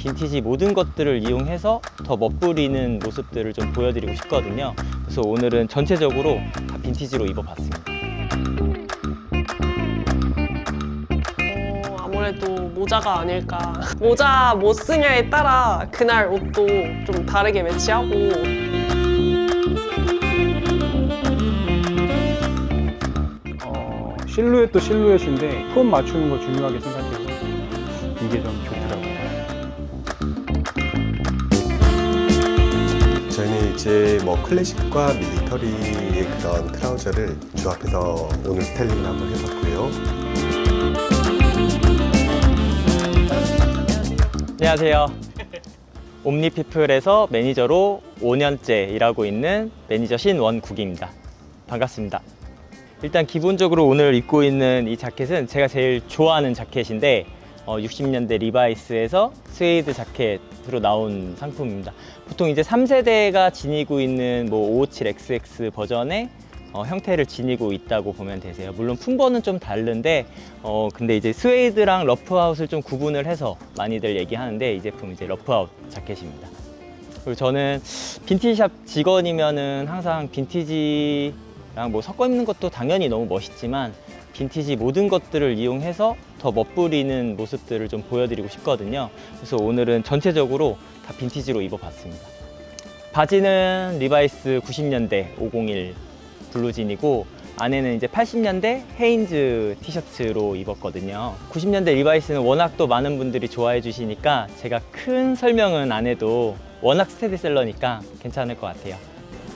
빈티지 모든 것들을 이용해서 더 멋부리는 모습들을 좀 보여드리고 싶거든요. 그래서 오늘은 전체적으로 다 빈티지로 입어봤습니다. 어, 아무래도 모자가 아닐까. 모자 뭐 쓰냐에 따라 그날 옷도 좀 다르게 매치하고 어, 실루엣도 실루엣인데 톤 맞추는 거 중요하게 생각해서 이게 좀 좋 이제 뭐 클래식과 밀리터리의 그런 트라우저를 조합해서 오늘 스타일링을 한번 해봤고요. 안녕하세요. 옴니피플에서 매니저로 5년째 일하고 있는 매니저 신원국입니다. 반갑습니다. 일단 기본적으로 오늘 입고 있는 이 자켓은 제가 제일 좋아하는 자켓인데 어, 60년대 리바이스에서 스웨이드 자켓 으로 나온 상품입니다. 보통 이제 3세대가 지니고 있는 뭐 557XX 버전의 어, 형태를 지니고 있다고 보면 되세요. 물론 품번은 좀 다른데, 어, 근데 이제 스웨이드랑 러프아웃을 좀 구분을 해서 많이들 얘기하는데 이 제품 이제 러프아웃 자켓입니다. 그리고 저는 빈티지샵 직원이면은 항상 빈티지랑 뭐 섞어 입는 것도 당연히 너무 멋있지만 빈티지 모든 것들을 이용해서 더 멋부리는 모습들을 좀 보여드리고 싶거든요. 그래서 오늘은 전체적으로 다 빈티지로 입어봤습니다. 바지는 리바이스 90년대 501 블루진이고 안에는 이제 80년대 헤인즈 티셔츠로 입었거든요. 90년대 리바이스는 워낙 또 많은 분들이 좋아해 주시니까 제가 큰 설명은 안 해도 워낙 스테디셀러니까 괜찮을 것 같아요.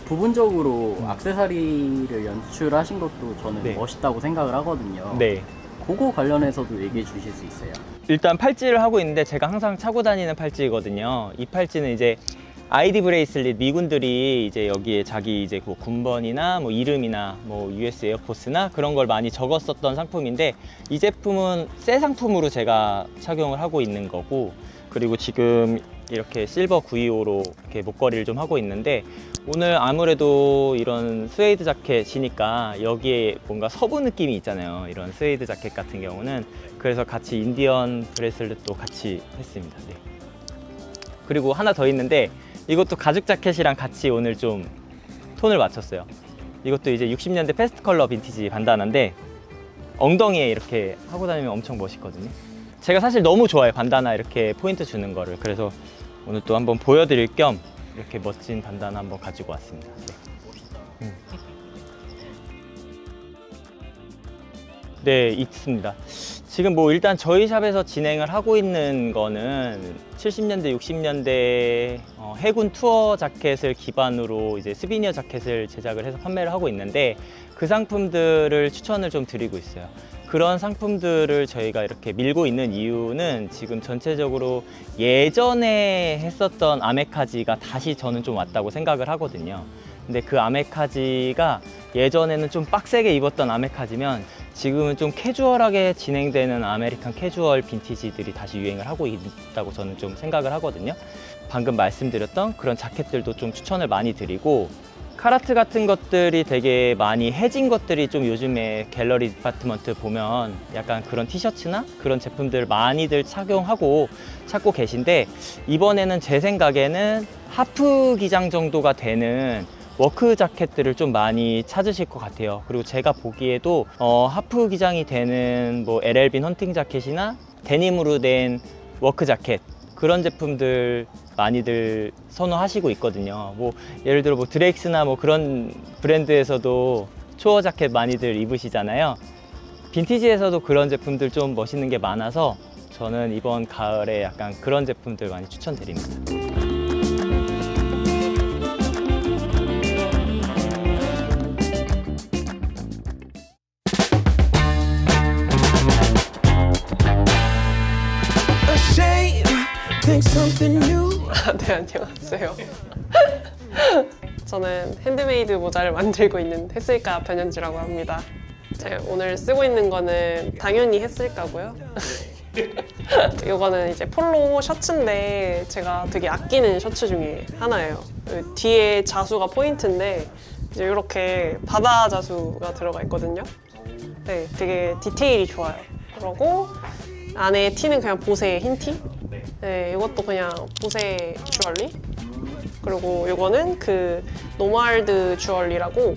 부분적으로 악세사리를 연출하신 것도 저는 네. 멋있다고 생각을 하거든요. 네. 그거 관련해서도 얘기해 주실 수 있어요? 일단 팔찌를 하고 있는데 제가 항상 차고 다니는 팔찌거든요. 이 팔찌는 이제 아이디 브레이슬릿 미군들이 이제 여기에 자기 이제 뭐 군번이나 뭐 이름이나 뭐 US 에어포스나 그런 걸 많이 적었었던 상품인데 이 제품은 새 상품으로 제가 착용을 하고 있는 거고 그리고 지금 이렇게 실버 925로 이렇게 목걸이를 좀 하고 있는데 오늘 아무래도 이런 스웨이드 자켓이니까 여기에 뭔가 서부 느낌이 있잖아요. 이런 스웨이드 자켓 같은 경우는 그래서 같이 인디언 브레슬렛도 같이 했습니다. 네. 그리고 하나 더 있는데 이것도 가죽 자켓이랑 같이 오늘 좀 톤을 맞췄어요. 이것도 이제 60년대 패스트 컬러 빈티지 반다나인데 엉덩이에 이렇게 하고 다니면 엄청 멋있거든요. 제가 사실 너무 좋아해요. 반다나 이렇게 포인트 주는 거를. 그래서 오늘 또 한번 보여드릴 겸 이렇게 멋진 반다나 한번 가지고 왔습니다. 네. 음. 네, 있습니다. 지금 뭐 일단 저희 샵에서 진행을 하고 있는 거는 70년대, 60년대 어, 해군 투어 자켓을 기반으로 이제 스비니어 자켓을 제작을 해서 판매를 하고 있는데 그 상품들을 추천을 좀 드리고 있어요. 그런 상품들을 저희가 이렇게 밀고 있는 이유는 지금 전체적으로 예전에 했었던 아메카지가 다시 저는 좀 왔다고 생각을 하거든요. 근데 그 아메카지가 예전에는 좀 빡세게 입었던 아메카지면 지금은 좀 캐주얼하게 진행되는 아메리칸 캐주얼 빈티지들이 다시 유행을 하고 있다고 저는 좀 생각을 하거든요. 방금 말씀드렸던 그런 자켓들도 좀 추천을 많이 드리고 카라트 같은 것들이 되게 많이 해진 것들이 좀 요즘에 갤러리 디파트먼트 보면 약간 그런 티셔츠나 그런 제품들 많이들 착용하고 찾고 계신데 이번에는 제 생각에는 하프 기장 정도가 되는 워크 자켓들을 좀 많이 찾으실 것 같아요. 그리고 제가 보기에도 어, 하프 기장이 되는 뭐 LL빈 헌팅 자켓이나 데님으로 된 워크 자켓 그런 제품들 많이들 선호하시고 있거든요. 뭐 예를 들어 뭐 드레익스나 뭐 그런 브랜드에서도 초어 자켓 많이들 입으시잖아요. 빈티지에서도 그런 제품들 좀 멋있는 게 많아서 저는 이번 가을에 약간 그런 제품들 많이 추천드립니다. New. 네 안녕하세요. 저는 핸드메이드 모자를 만들고 있는 했을까 변현주라고 합니다. 제가 오늘 쓰고 있는 거는 당연히 했을까고요. 이거는 이제 폴로 셔츠인데 제가 되게 아끼는 셔츠 중에 하나예요. 그 뒤에 자수가 포인트인데 이제 이렇게 바다 자수가 들어가 있거든요. 네, 되게 디테일이 좋아요. 그러고 안에 티는 그냥 보세 흰 티. 네, 이것도 그냥 보세 주얼리. 그리고 이거는 그 노멀드 주얼리라고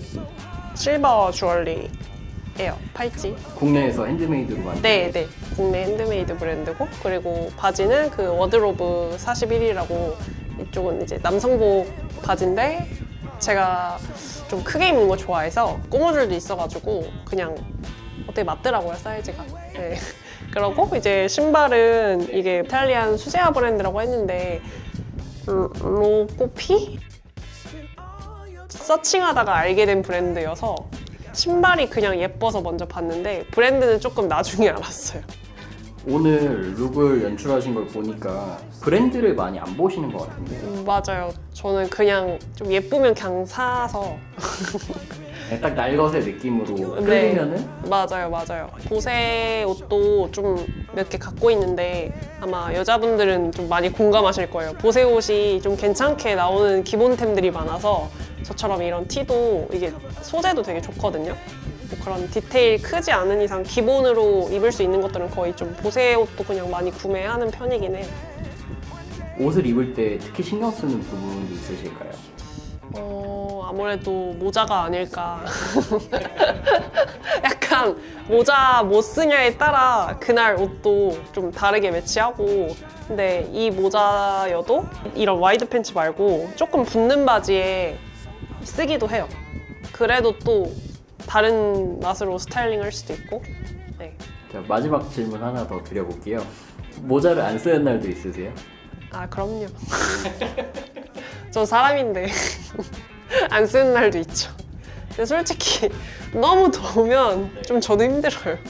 실버 주얼리예요. 팔찌. 국내에서 핸드메이드로 만든 네, 네. 국내 핸드메이드 브랜드고 그리고 바지는 그 워드로브 41이라고 이쪽은 이제 남성복 바지인데 제가 좀 크게 입는 거 좋아해서 꼬무줄도 있어가지고 그냥 어떻게 맞더라고요 사이즈가. 네. 그러고 이제 신발은 이게 이탈리안 수제화 브랜드라고 했는데 로- 로코피 서칭하다가 알게 된 브랜드여서 신발이 그냥 예뻐서 먼저 봤는데 브랜드는 조금 나중에 알았어요. 오늘 룩을 연출하신 걸 보니까 브랜드를 많이 안 보시는 것 같은데 음, 맞아요. 저는 그냥 좀 예쁘면 그냥 사서 네, 딱 날것의 느낌으로 네. 끌리면은 맞아요, 맞아요. 보세 옷도 좀 몇 개 갖고 있는데 아마 여자분들은 좀 많이 공감하실 거예요. 보세 옷이 좀 괜찮게 나오는 기본템들이 많아서 저처럼 이런 티도 이게 소재도 되게 좋거든요. 뭐 그런 디테일 크지 않은 이상 기본으로 입을 수 있는 것들은 거의 좀 보세 옷도 그냥 많이 구매하는 편이긴 해요. 옷을 입을 때 특히 신경 쓰는 부분도 있으실까요? 어, 아무래도 모자가 아닐까. 약간 모자 뭐 쓰냐에 따라 그날 옷도 좀 다르게 매치하고. 근데 이 모자여도 이런 와이드 팬츠 말고 조금 붙는 바지에 쓰기도 해요. 그래도 또 다른 맛으로 스타일링 할 수도 있고. 네. 자, 마지막 질문 하나 더 드려볼게요. 모자를 안 쓰는 날도 있으세요? 아, 그럼요. 저 사람인데 안 쓰는 날도 있죠. 근데 솔직히 너무 더우면 좀 저도 힘들어요.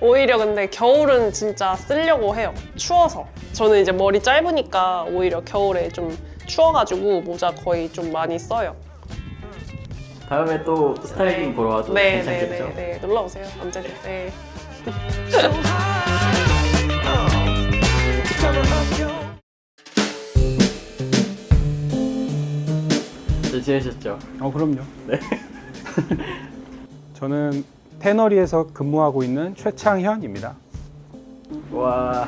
오히려 근데 겨울은 진짜 쓰려고 해요. 추워서. 저는 이제 머리 짧으니까 오히려 겨울에 좀 추워가지고 모자 거의 좀 많이 써요. 다음에 또 스타일링 보러 와도 네, 네, 괜찮겠죠? 네, 네. 놀러 오세요. 언제든. 네. so high. 잘 지내셨죠? 어 그럼요. 네. 저는 테너리에서 근무하고 있는 최창현입니다. 와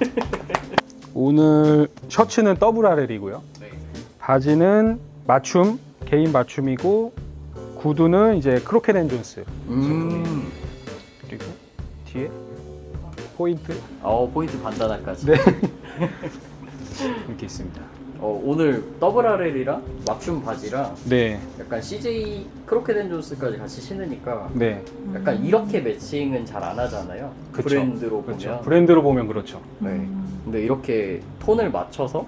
오늘 셔츠는 더블 RL이고요. 네. 바지는 맞춤 개인 맞춤이고 구두는 이제 크로켓 앤 존스 음. 그리고 뒤에 포인트 어 포인트 반다나까지. 네. 이렇게 있습니다. 어, 오늘 더블 RL이랑 맞춤 바지랑 네, 약간 CJ 크로켓 앤 존스까지 같이 신으니까 네, 약간 이렇게 매칭은 잘 안 하잖아요. 그쵸. 브랜드로 그렇죠. 보면. 브랜드로 보면 그렇죠. 네. 근데 이렇게 톤을 맞춰서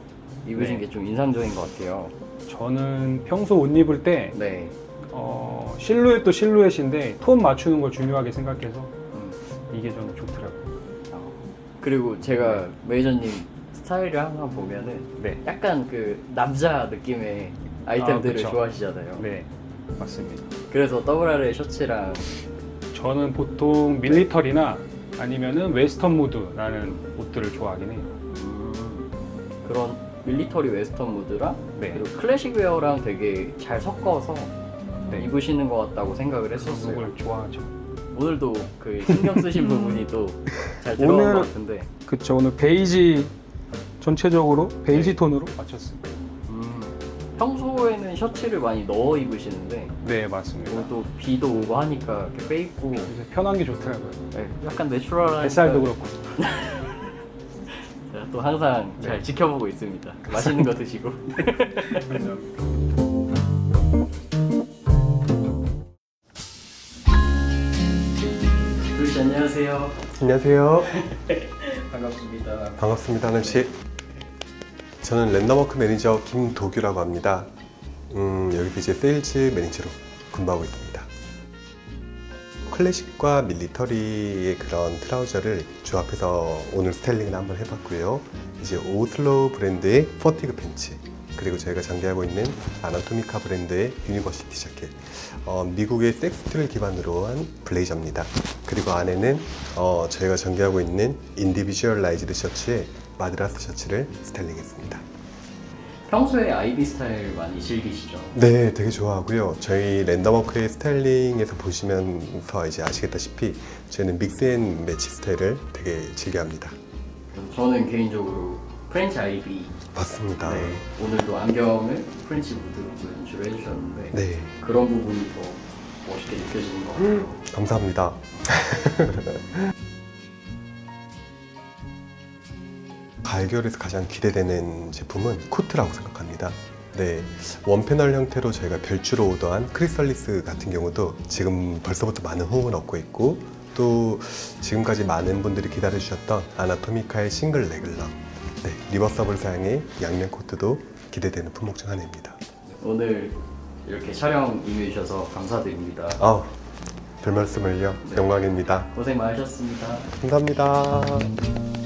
입으신 네. 게 좀 인상적인 것 같아요. 저는 평소 옷 입을 때 네. 어, 실루엣도 실루엣인데 톤 맞추는 걸 중요하게 생각해서 음. 이게 저는 좋더라고요. 그리고 제가 메이저님 스타일을 항상 보면은 네, 약간 그 남자 느낌의 아이템들을 그쵸. 좋아하시잖아요. 네, 맞습니다. 그래서 더블 RL 셔츠랑 저는 보통 밀리터리나 아니면은 웨스턴 무드라는 옷들을 좋아하긴 해요. 음, 그런 밀리터리 웨스턴 무드랑 네, 그리고 클래식 웨어랑 되게 잘 섞어서 네. 입으시는 것 같다고 생각을 했었어요. 그걸 좋아하죠. 오늘도 그 신경 쓰신 부분이 또 잘 들어간 오늘- 것 같은데. 그쵸 오늘 베이지 전체적으로 베이지 톤으로 맞췄습니다. 음, 평소에는 셔츠를 많이 넣어 입으시는데 네 맞습니다. 오늘 또 비도 오고 하니까 이렇게 빼입고 편한 게 좋더라고요. 네, 약간 내추럴한 뱃살도 그렇고. 제가 또 항상 잘 네. 지켜보고 있습니다. 맛있는 거 드시고. 루시 안녕하세요. 안녕하세요. 반갑습니다. 반갑습니다, 하늘 씨. 저는 랜덤워크 매니저 김도규라고 합니다. 음, 여기서 이제 세일즈 매니저로 근무하고 있습니다. 클래식과 밀리터리의 그런 트라우저를 조합해서 오늘 스타일링을 한번 해봤고요. 이제 오슬로 브랜드의 퍼티그 팬츠 그리고 저희가 장비하고 있는 아나토미카 브랜드의 유니버시티 자켓 어, 미국의 섹스트를 기반으로 한 블레이저입니다. 그리고 안에는 어, 저희가 전개하고 있는 인디비주얼라이즈드 셔츠에 마드라스 셔츠를 스타일링했습니다. 평소에 아이비 스타일 많이 즐기시죠? 네, 되게 좋아하고요. 저희 랜덤워크의 스타일링에서 보시면서 이제 아시겠다시피 저희는 믹스앤 매치 스타일을 되게 즐겨합니다. 저는 개인적으로 프렌치 아이비 맞습니다. 네, 오늘도 안경을 프렌치 무드로 연출을 해주셨는데 네, 그런 부분이 더 멋있게 느껴지는 것 같아요. 감사합니다. 가을 겨울에서 가장 기대되는 제품은 코트라고 생각합니다. 네, 원패널 형태로 저희가 별주로 오더한 크리설리스 같은 경우도 지금 벌써부터 많은 호응을 얻고 있고 또 지금까지 많은 분들이 기다려주셨던 아나토미카의 싱글 레글러 네, 리버서블 사양의 양면 코트도 기대되는 품목 중 하나입니다. 오늘 이렇게 촬영 임해주셔서 감사드립니다. 아, 별 말씀을요. 영광입니다. 고생 많으셨습니다. 감사합니다.